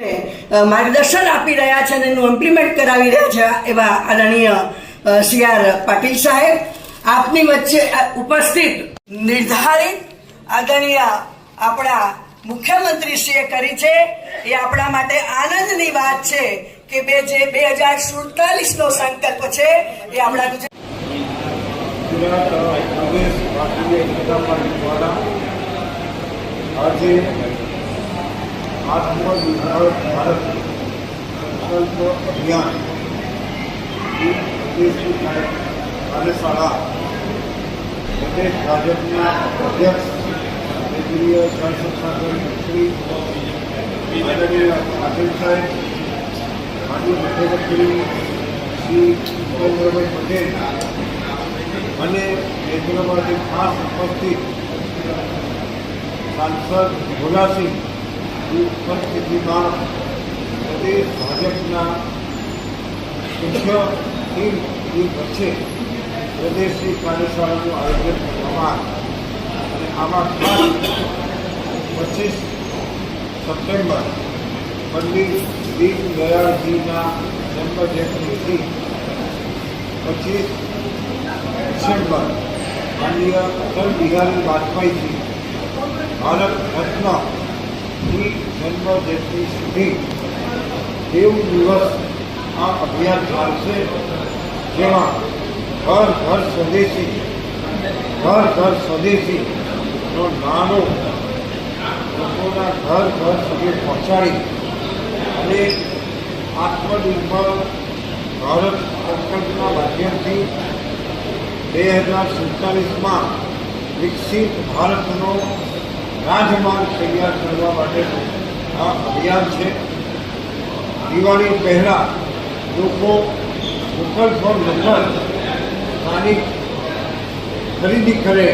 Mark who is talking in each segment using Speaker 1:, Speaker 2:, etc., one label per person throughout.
Speaker 1: માર્ગદર્શન આપી રહ્યા છે અને એનું ઇમ્પ્લિમેન્ટ કરાવી રહ્યા છે એવા આદરણીય સી આર પાટીલ સાહેબ. આપની વચ્ચે ઉપસ્થિત નિર્ધારિત આદરણીય આપણા મુખ્યમંત્રીશ્રીએ કરી છે. એ આપણા માટે આનંદની વાત છે કે બે જે બે હજાર સુડતાલીસ નો સંકલ્પ છે એ આપણા ગુજરાત
Speaker 2: આજે આત્મનિર્ભર ભારત સંકલ્પ અભિયાન કાર્યશાળા પ્રદેશ ભાજપના અધ્યક્ષ કેન્દ્રીય જળ સંસાધન મંત્રી આદરણીય પાટીલ સાહેબ માજી મુખ્યમંત્રી શ્રી નરેન્દ્રભાઈ પટેલ અને કેન્દ્રમાંથી ખાસ ઉપસ્થિત સાંસદ ભોલાસિંહ ઉપસ્થિતિમાં પ્રદેશ ભાજપના મુખ્ય ટીમની વચ્ચે પ્રદેશની કાર્યશાળાનું આયોજન કરવામાં અને આમાં ખાસ પચીસ સપ્ટેમ્બર પંડિત દીનદયાળજીના જન્મજયંતિથી પચીસ ડિસેમ્બર માનનીય અટલ બિહારી વાજપેયીજી ભારત રત્નની જન્મજયંતિ સુધી દેવ દિવસ આ અભિયાન ચાલશે, જેમાં ઘર ઘર સ્વદેશી, ઘર ઘર સ્વદેશી નો નાનો લોકોના ઘર ઘર સુધી પહોંચાડી અને આત્મનિર્ભર ભારત સંકલ્પના માધ્યમથી બે હજાર સુડતાલીસમાં વિકસિત ભારતનો રાજમાર્ગ તૈયાર કરવા માટેનું આ અભિયાન છે. દિવાળી પહેલાં લોકો લોકલ ફોર લોકલ સ્થાનિક ખરીદી કરે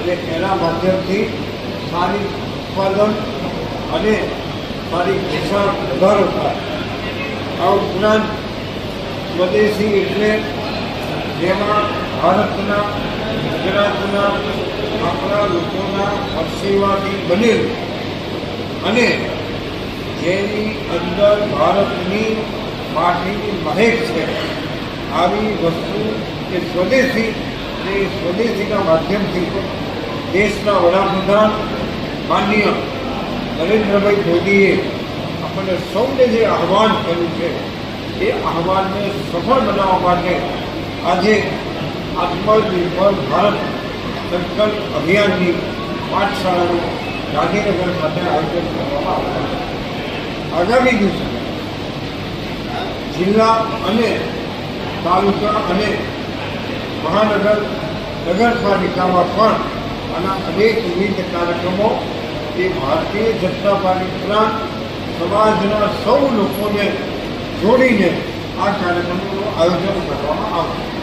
Speaker 2: અને એના માધ્યમથી સ્થાનિક ઉત્પાદન અને સ્થાનિક વેચાણ વધારો થાય. આ ઉપરાંત સ્વદેશી એટલે જેમાં ભારતના, ગુજરાતના, આપણા લોકોના પરસેવાથી બનેલ. અને જેની અંદર ભારતની માટીની મહેક છે, આવી વસ્તુ કે સ્વદેશી એ સ્વદેશીના માધ્યમથી દેશના વડાપ્રધાન માનનીય નરેન્દ્રભાઈ મોદીએ આપણને સૌને જે આહવાન કર્યું છે, એ આહવાનને સફળ બનાવવા માટે આજે આત્મનિર્ભર ભારત સંકલ્પ અભિયાનની પાઠશાળાનું ગાંધીનગર ખાતે આયોજન કરવામાં આવ્યું આગામી દિવસે જિલ્લા અને તાલુકા અને મહાનગર નગરપાલિકામાં પણ આના અનેક વિવિધ કાર્યક્રમો એ ભારતીય જનતા પાર્ટી ઉપરાંત સમાજના સૌ લોકોને જોડીને આ કાર્યક્રમોનું આયોજન કરવામાં આવશે